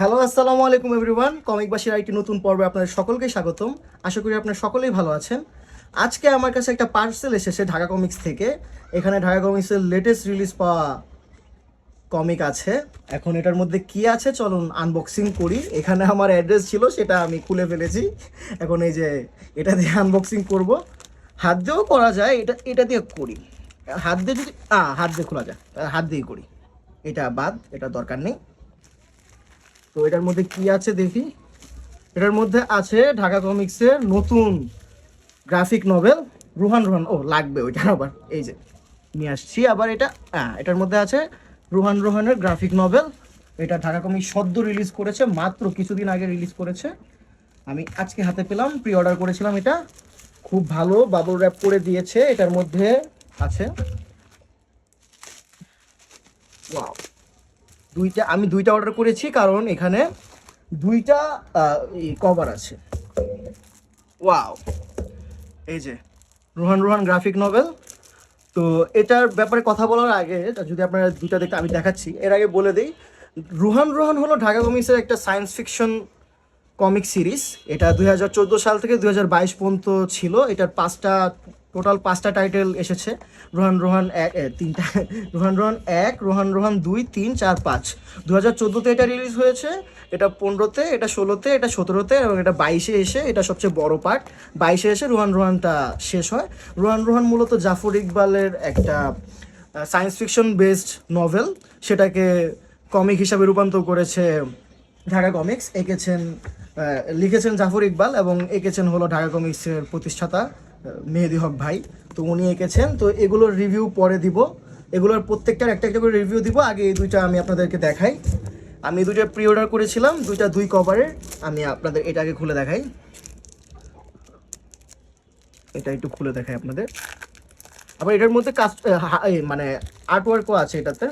Hello আসসালামু আলাইকুম everyone কমিকবাসীর একটি নতুন পর্বে আপনাদের সকলকে স্বাগতম। আশা করি আপনারা সকলেই ভালো আছেন। আজকে আমার কাছে একটা পার্সেল এসেছে ঢাকা কমিক্স থেকে। এখানে ঢাকা কমিক্সের লেটেস্ট রিলিজ পাওয়া কমিক আছে। এখন এটার মধ্যে কি আছে চলুন আনবক্সিং করি। এখানে আমার অ্যাড্রেস ছিল, সেটা আমি খুলে ফেলেছি। এখন এই যে এটা দিয়ে আনবক্সিং করব। হাত দিয়েও করা যায়, এটা এটা দিয়ে করি। হাত দিয়ে যদি হাত দিয়ে খোলা যায় হাত দিয়েই করি। এটা বাদ, এটা দরকার নেই। এটার মধ্যে কি আছে দেখি? এটার মধ্যে আছে ঢাকা কমিক্সের নতুন গ্রাফিক নভেল, রুহান রুহান, ও, লাগবে ওইটা আবার, এই যে, নিয়ে আসছি। আবার এটা হ্যাঁ এটার মধ্যে আছে রুহান রোহানের গ্রাফিক নভেল। এটা ঢাকা কমিক সদ্য রিলিজ করেছে, মাত্র কিছুদিন আগে রিলিজ করেছে। আমি আজকে হাতে পেলাম প্রি অর্ডার করেছিলাম এটা। খুব ভালো বাবল র্যাপ করে দিয়েছে। এটার মধ্যে আছে দুইটা, আমি দুইটা অর্ডার করেছি কারণ এখানে দুইটা কভার আছে। ওয়াও এই যে, রোহান রোহান গ্রাফিক নভেল তো এটার ব্যাপারে কথা বলার আগে যদি আপনারা দুইটা দেখতে, আমি দেখাচ্ছি। এর আগে বলে দিই, রুহান রোহান হলো ঢাকা কমিক্সের একটা সায়েন্স ফিকশন কমিক সিরিজ এটা দু হাজার চোদ্দ সাল থেকে দু হাজার বাইশ পর্যন্ত ছিল। এটার পাঁচটা টোটাল পাঁচটা টাইটেল এসেছে। রোহান রোহান এক তিনটা। রোহান রোহান এক, রোহান রোহান দুই, তিন, চার, পাঁচ। দু হাজার চোদ্দোতে এটা রিলিজ হয়েছে। এটা পনেরোতে, এটা ষোলোতে, এটা সতেরোতে এবং এটা বাইশে এসে এটা সবচেয়ে বড় পার্ট বাইশে এসে রোহান, রোহানটা শেষ হয়। রোহান রোহান মূলত জাফর ইকবালের একটা সায়েন্স ফিকশন বেসড নভেল সেটাকে কমিক হিসাবে রূপান্তর করেছে ঢাকা কমিক্স এঁকেছেন লিখেছেন জাফর ইকবাল এবং এঁকেছেন হলো ঢাকা কমিক্সের প্রতিষ্ঠাতা মেহেদি হক ভাই, তো উনি এঁকেছেন, তো এগুলোর রিভিউ পরে দিব। এগুলোর প্রত্যেকটার একটা একটা করে রিভিউ দিব, আগে এই দুইটা আমি আপনাদেরকে দেখাই। আমি দুইটা প্রি অর্ডার করেছিলাম, দুইটা দুই কভারের আমি আপনাদের এটা আগে খুলে দেখাই। এটা একটু খুলে দেখাই আপনাদের। আবার এটার মধ্যে কাজ মানে আর্টওয়ার্কও আছে এটাতে।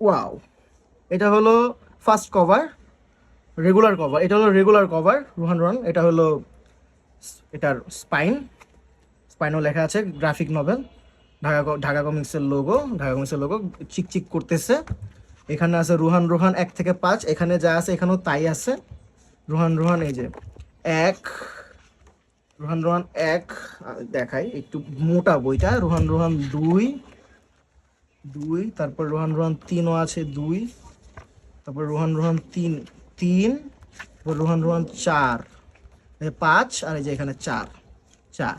ওয়াও এটা হলো ফার্স্ট কভার রেগুলার কভার এটা হলো রেগুলার কভার রোহান রন এটা হলো এটার স্পাইন স্পাইনও লেখা আছে গ্রাফিক নভেল ঢাকা ঢাকা কমিক্সের লোগো ঢাকা কমিক্সের লোগো চিকচিক করতেছে। এখানে আছে রুহান, রোহান এক থেকে পাঁচ, এখানে যা আছে এখানেও তাই আছে। রুহান, রোহান এই যে এক, রোহান রোহান এক দেখাই, একটু মোটা বইটা, রোহান রোহান দুই দুই, তারপর রোহান রোহান তিনও আছে দুই, তারপর রোহান রোহান তিন তিন, তারপর রোহান রোহান চার। পাঁচ আর এই যে এখানে চার চার।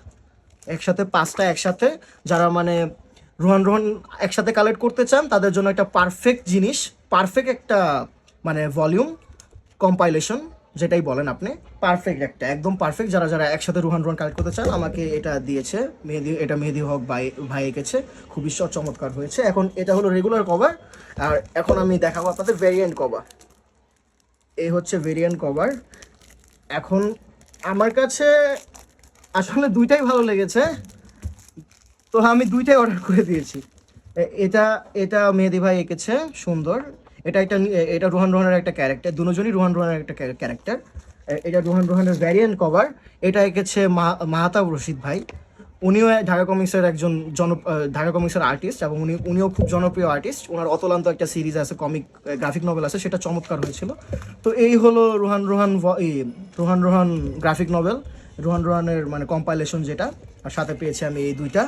একসাথে পাঁচটা একসাথে যারা মানে রোহান রোহান একসাথে কালেক্ট করতে চান, তাদের জন্য একটা পারফেক্ট জিনিস পারফেক্ট একটা মানে ভলিউম কম্পাইলেশন যেটাই বলেন আপনি। পারফেক্ট একটা, একদম পারফেক্ট যারা যারা একসাথে রুহান রুহান কালেক্ট করতে চান, আমাকে এটা দিয়েছে। মেহেদি, এটা মেহেদি হক ভাই ভাই এঁকেছে। খুবই চমৎকার হয়েছে। এখন এটা হলো রেগুলার কভার আর এখন আমি দেখাবো আপনাদের ভেরিয়েন্ট কভার এই হচ্ছে ভেরিয়েন্ট কভার এখন আমার কাছে আসলে দুইটাই ভালো লেগেছে। তো আমি দুইটাই অর্ডার করে দিয়েছি। এটা এটা মেহেদি ভাই এঁকেছে, সুন্দর। এটা একটা এটা রোহান রোহানের একটা ক্যারেক্টার দুজনই রোহান রোহানের একটা ক্যারেক্টার এটা রোহান রোহানের ভ্যারিয়েন্ট কভার এটা এঁকেছে মাহাতাব রশিদ ভাই। উনিও ঢাকা কমিক্সের একজন জন ঢাকা কমিক্সের আর্টিস্ট এবং উনি, উনিও খুব জনপ্রিয় আর্টিস্ট ওনার অতলান্ত একটা সিরিজ আছে কমিক গ্রাফিক নভেল আছে, সেটা চমৎকার হয়েছিল। তো এই হলো রোহান রোহান রোহান রোহান গ্রাফিক নভেল রোহান রোহানের মানে কম্পাইলেশন যেটা। আর সাথে পেয়েছি আমি এই দুইটা।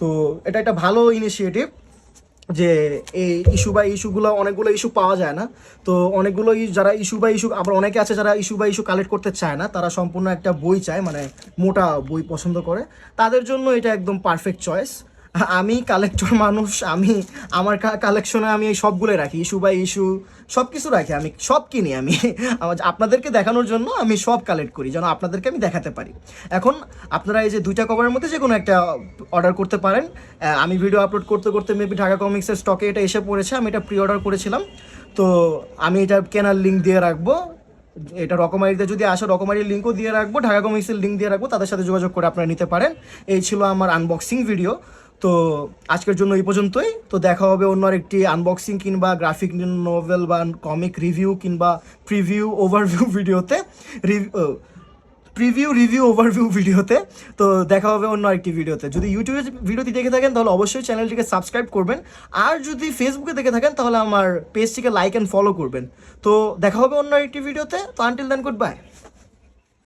তো এটা একটা ভালো ইনিশিয়েটিভ যে এই ইস্যু বা ইস্যুগুলো অনেকগুলো ইস্যু পাওয়া যায় না। তো অনেকগুলো যারা ইস্যু বা ইস্যু আবার অনেকে আছে যারা ইস্যু বা ইস্যু কালেক্ট করতে চায় না, তারা সম্পূর্ণ একটা বই চায় মানে মোটা বই পছন্দ করে। তাদের জন্য এটা একদম পারফেক্ট চয়েস আমি কালেক্টর মানুষ, আমি আমার কালেকশনে আমি এই সবগুলো রাখি ইস্যু বাই ইস্যু সব কিছু রাখি আমি, সব কিনি আমি। আপনাদেরকে দেখানোর জন্য আমি সব কালেক্ট করি, যেন আপনাদেরকে আমি দেখাতে পারি। এখন আপনারা এই যে দুইটা কভারের মধ্যে যে কোনো একটা অর্ডার করতে পারেন। আমি ভিডিও আপলোড করতে করতে মেবি ঢাকা কমিক্সের স্টকে এটা এসে পড়েছে, আমি এটা প্রি অর্ডার করেছিলাম। তো আমি এটা কেনার লিঙ্ক দিয়ে রাখব। এটা রকমারিতে যদি আসে, রকমারির লিঙ্কও দিয়ে রাখব, ঢাকা কমিক্সের লিঙ্ক দিয়ে রাখব, তাদের সাথে যোগাযোগ করে আপনারা নিতে পারেন। এই ছিল আমার আনবক্সিং ভিডিও তো আজকের জন্য এই পর্যন্তই। তো দেখা হবে অন্য একটি আনবক্সিং কিংবা গ্রাফিক নোভেল বা কমিক রিভিউ কিংবা প্রিভিউ ওভারভিউ ভিডিওতে প্রিভিউ রিভিউ ওভারভিউ ভিডিওতে তো দেখা হবে অন্য আরেকটি ভিডিওতে যদি ইউটিউবে ভিডিওটি দেখে থাকেন, তাহলে অবশ্যই চ্যানেলটিকে সাবস্ক্রাইব করবেন। আর যদি ফেসবুকে দেখে থাকেন, তাহলে আমার পেজটিকে লাইক অ্যান্ড ফলো করবেন। তো দেখা হবে অন্য আরেকটি ভিডিওতে তো আনটিল দেন গুড বাই